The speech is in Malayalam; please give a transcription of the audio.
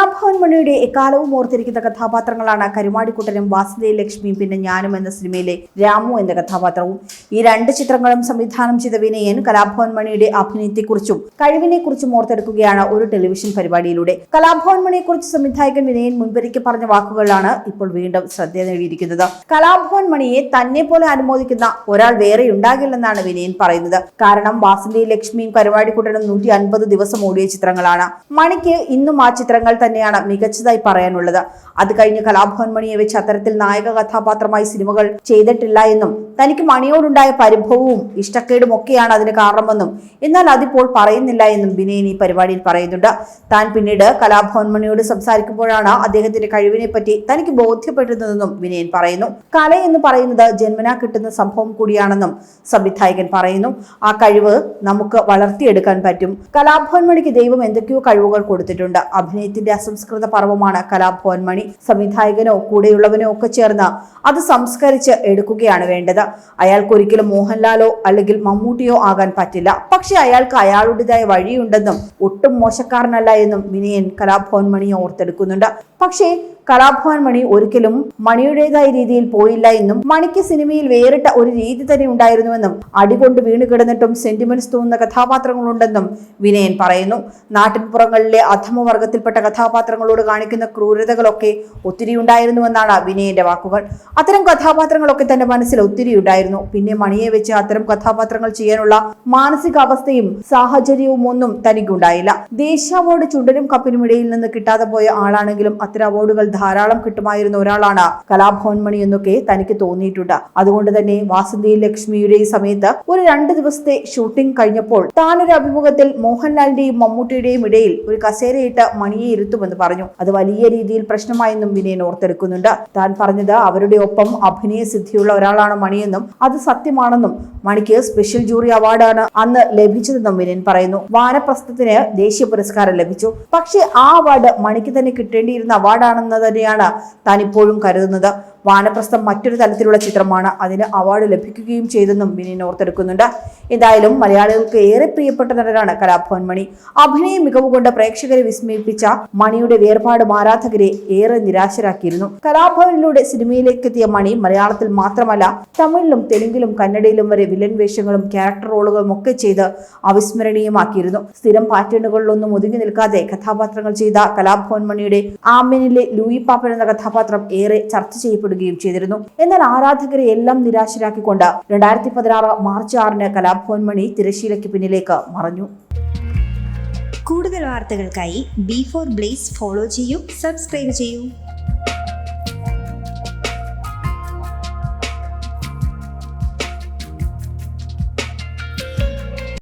കലാഭവൻ മണിയുടെ എക്കാലവും ഓർത്തിരിക്കുന്ന കഥാപാത്രങ്ങളാണ് കരുമാടിക്കുട്ടനും വാസുദേവ ലക്ഷ്മിയും പിന്നെ ഞാനും എന്ന സിനിമയിലെ രാമു എന്ന കഥാപാത്രവും. ഈ രണ്ട് ചിത്രങ്ങളും സംവിധാനം ചെയ്ത വിനയൻ കലാഭവൻ മണിയുടെ അഭിനയത്തെക്കുറിച്ചും കഴിവിനെക്കുറിച്ചും ഓർത്തെടുക്കുകയാണ് ഒരു ടെലിവിഷൻ പരിപാടിയിലൂടെ. കലാഭവൻ മണിയെക്കുറിച്ച് സംവിധായകൻ വിനയൻ മുൻപരിക്ക് പറഞ്ഞ വാക്കുകളാണ് ഇപ്പോൾ വീണ്ടും ശ്രദ്ധ നേടിയിരിക്കുന്നത്. കലാഭവൻ മണിയെ തന്നെ പോലെ അനുമോദിക്കുന്ന ഒരാൾ വേറെ ഉണ്ടാകില്ലെന്നാണ് വിനയൻ പറയുന്നത്. കാരണം വാസന്തി ലക്ഷ്മിയും കരുവാടിക്കുട്ടനും നൂറ്റി അൻപത് ദിവസം ഓടിയ ചിത്രങ്ങളാണ്. മണിക്ക് ഇന്നും ആ ചിത്രങ്ങൾ തന്നെയാണ് മികച്ചതായി പറയാനുള്ളത്. അത് കഴിഞ്ഞ് കലാഭവൻ മണിയെ വെച്ച് അത്തരത്തിൽ നായക കഥാപാത്രമായി സിനിമകൾ ചെയ്തിട്ടില്ല എന്നും തനിക്ക് മണിയോടുണ്ടായ പരിഭവവും ഇഷ്ടക്കേടും ഒക്കെയാണ് അതിന് കാരണമെന്നും എന്നാൽ അതിപ്പോൾ പറയുന്നില്ല എന്നും ബിനയൻ ഈ പരിപാടിയിൽ പറയുന്നുണ്ട്. താൻ പിന്നീട് കലാഭവൻ മണിയോട് സംസാരിക്കുമ്പോഴാണ് അദ്ദേഹത്തിന്റെ കഴിവിനെ പറ്റി തനിക്ക് ബോധ്യപ്പെടുന്നതെന്നും വിനയൻ പറയുന്നു. കല എന്ന് പറയുന്നത് ജന്മനാ കിട്ടുന്ന സംഭവം കൂടിയാണെന്നും സംവിധായകൻ പറയുന്നു. ആ കഴിവ് നമുക്ക് വളർത്തിയെടുക്കാൻ പറ്റും. കലാഭവൻ മണിക്ക് ദൈവം എന്തൊക്കെയോ കഴിവുകൾ കൊടുത്തിട്ടുണ്ട്. അഭിനയത്തിന്റെ അസംസ്കൃത പർവമാണ് കലാഭവൻ മണി സംവിധായകനോ കൂടെയുള്ളവനോ ഒക്കെ ചേർന്ന് അത് സംസ്കരിച്ച് എടുക്കുകയാണ് വേണ്ടത്. അയാൾക്ക് ഒരിക്കലും മോഹൻലാലോ അല്ലെങ്കിൽ മമ്മൂട്ടിയോ ആകാൻ പറ്റില്ല. പക്ഷെ അയാൾക്ക് അയാളുടേതായ വഴിയുണ്ടെന്നും ഒട്ടും മോശക്കാരനല്ല എന്നും വിനയൻ കലാഭവൻ മണി ഓർത്തെടുക്കുന്നുണ്ട്. പക്ഷേ കലാഭവൻ മണി ഒരിക്കലും മണിയുടേതായ രീതിയിൽ പോയില്ല എന്നും മണിക്ക് സിനിമയിൽ വേറിട്ട ഒരു രീതി തന്നെ ഉണ്ടായിരുന്നുവെന്നും അടികൊണ്ട് വീണ് കിടന്നിട്ടും സെന്റിമെന്റ്സ് തോന്നുന്ന കഥാപാത്രങ്ങളുണ്ടെന്നും വിനയൻ പറയുന്നു. നാട്ടിൻപുറങ്ങളിലെ അധമവർഗത്തിൽപ്പെട്ട കഥാപാത്രങ്ങളോട് കാണിക്കുന്ന ക്രൂരതകളൊക്കെ ഒത്തിരി ഉണ്ടായിരുന്നുവെന്നാണ് വിനയന്റെ വാക്കുകൾ. അത്തരം കഥാപാത്രങ്ങളൊക്കെ തന്റെ മനസ്സിൽ ഒത്തിരി ഉണ്ടായിരുന്നു. പിന്നെ മണിയെ വെച്ച് അത്തരം കഥാപാത്രങ്ങൾ ചെയ്യാനുള്ള മാനസികാവസ്ഥയും സാഹചര്യവും ഒന്നും തനിക്കുണ്ടായില്ല. ദേശീയ അവാർഡ് ചുണ്ടനും കപ്പിനും ഇടയിൽ നിന്ന് കിട്ടാതെ പോയ ആളാണെങ്കിലും അത്തരം അവാർഡുകൾ ധാരാളം കിട്ടുമായിരുന്ന ഒരാളാണ് കലാഭവൻ മണി എന്നൊക്കെ തനിക്ക് തോന്നിയിട്ടുണ്ട്. അതുകൊണ്ട് തന്നെ വാസന്തി ലക്ഷ്മിയുടെ സമയത്ത് ഒരു രണ്ട് ദിവസത്തെ ഷൂട്ടിംഗ് കഴിഞ്ഞപ്പോൾ താനൊരു അഭിമുഖത്തിൽ മോഹൻലാലിന്റെയും മമ്മൂട്ടിയുടെയും ഇടയിൽ ഒരു കസേരയിട്ട് മണിയെ ഇരുത്തുമെന്ന് പറഞ്ഞു. അത് വലിയ രീതിയിൽ പ്രശ്നമായെന്നും വിനയൻ ഓർത്തെടുക്കുന്നുണ്ട്. താൻ പറഞ്ഞത് അവരുടെ ഒപ്പം അഭിനയ സിദ്ധിയുള്ള ഒരാളാണ് മണിയെന്നും അത് സത്യമാണെന്നും മണിക്ക് സ്പെഷ്യൽ ജൂറി അവാർഡാണ് അന്ന് ലഭിച്ചതെന്നും വിനയൻ പറയുന്നു. വാനപ്രസ്ഥത്തിന് ദേശീയ പുരസ്കാരം ലഭിച്ചു. പക്ഷേ ആ അവാർഡ് മണിക്ക് തന്നെ കിട്ടേണ്ടിയിരുന്ന അവാർഡാണെന്ന് തന്നെയാണ് താൻ ഇപ്പോഴും കരുതുന്നത്. വാനപ്രസ്ഥം മറ്റൊരു തലത്തിലുള്ള ചിത്രമാണ് അതിന് അവാർഡ് ലഭിക്കുകയും ചെയ്തെന്നും വിനീൻ ഓർത്തെടുക്കുന്നുണ്ട് എന്തായാലും മലയാളികൾക്ക് ഏറെ പ്രിയപ്പെട്ട നടനാണ് കലാഭവൻ മണി. അഭിനയ മികവ് കൊണ്ട് പ്രേക്ഷകരെ വിസ്മയിപ്പിച്ച മണിയുടെ വേർപാട് ആരാധകരെ ഏറെ നിരാശരാക്കിയിരുന്നു. കലാഭവനിലൂടെ സിനിമയിലേക്ക് എത്തിയ മണി മലയാളത്തിൽ മാത്രമല്ല തമിഴിലും തെലുങ്കിലും കന്നഡയിലും വരെ വില്ലൻ വേഷങ്ങളും ക്യാരക്ടർ റോളുകളും ഒക്കെ ചെയ്ത് അവിസ്മരണീയമാക്കിയിരുന്നു. സ്ഥിരം പാറ്റേണുകളിലൊന്നും ഒതുങ്ങി നിൽക്കാതെ കഥാപാത്രങ്ങൾ ചെയ്ത കലാഭവൻ മണിയുടെ ആമ്യനിലെ ലൂയി പാപ്പൻ എന്ന കഥാപാത്രം ഏറെ ചർച്ച ചെയ്യപ്പെടുകയും ചെയ്തിരുന്നു. എന്നാൽ ആരാധകരെ എല്ലാം നിരാശരാക്കിക്കൊണ്ട് രണ്ടായിരത്തി പതിനാറ് മാർച്ച് ആറിന് കലാഭവൻ മണി തിരശീലയ്ക്ക് പിന്നിലേക്ക് മറഞ്ഞു. കൂടുതൽ വാർത്തകൾക്കായി ബി ഫോർ ബ്ലേസ് ഫോളോ ചെയ്യൂ സബ്സ്ക്രൈബ് ചെയ്യൂ.